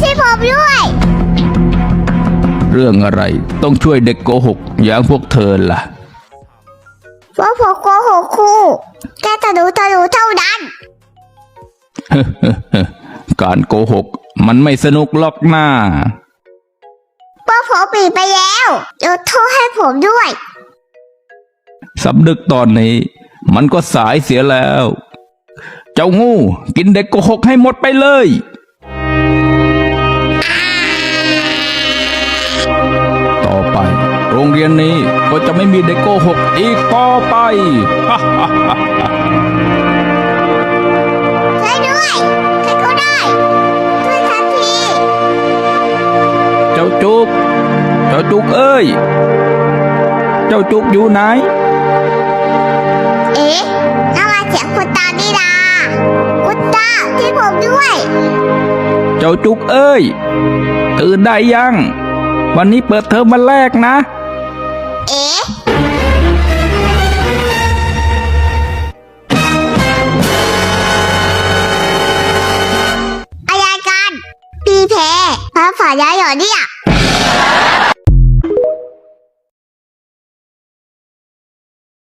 ช่วยผมด้วย เรื่องอะไรต้องช่วยเด็กโกหกอย่างพวกเธอล่ะ เพราะผมโกหกครูแค่ตะหนูตะหนูเท่านั้น การโกหกมันไม่สนุกหรอกนะเพราะผมปิดไปแล้วยกโทษให้ผมด้วยสำนึกตอนนี้ มันก็สายเสียแล้ว เจ้างูกินเด็กโกหกให้หมดไปเลย รงเรียนนี้ก็จะไม่มีเด็กโกหกอีกต่อไป ช่วยด้วย ใครก็ได้ ช่วยทันที เจ้าจุก เจ้าจุกเอ้ย เจ้าจุกอยู่ไหน เอ๊ะนั่นมาเสียงคุณตาดีดาคุณตาช่วยผมด้วย เจ้าจุกเอ้ย ตื่นได้ยัง วันนี้เปิดเทอมวันแรกนะ เอ๊ะอะไรกันพี่เพพระฝ่ายายเหรอเนี่ย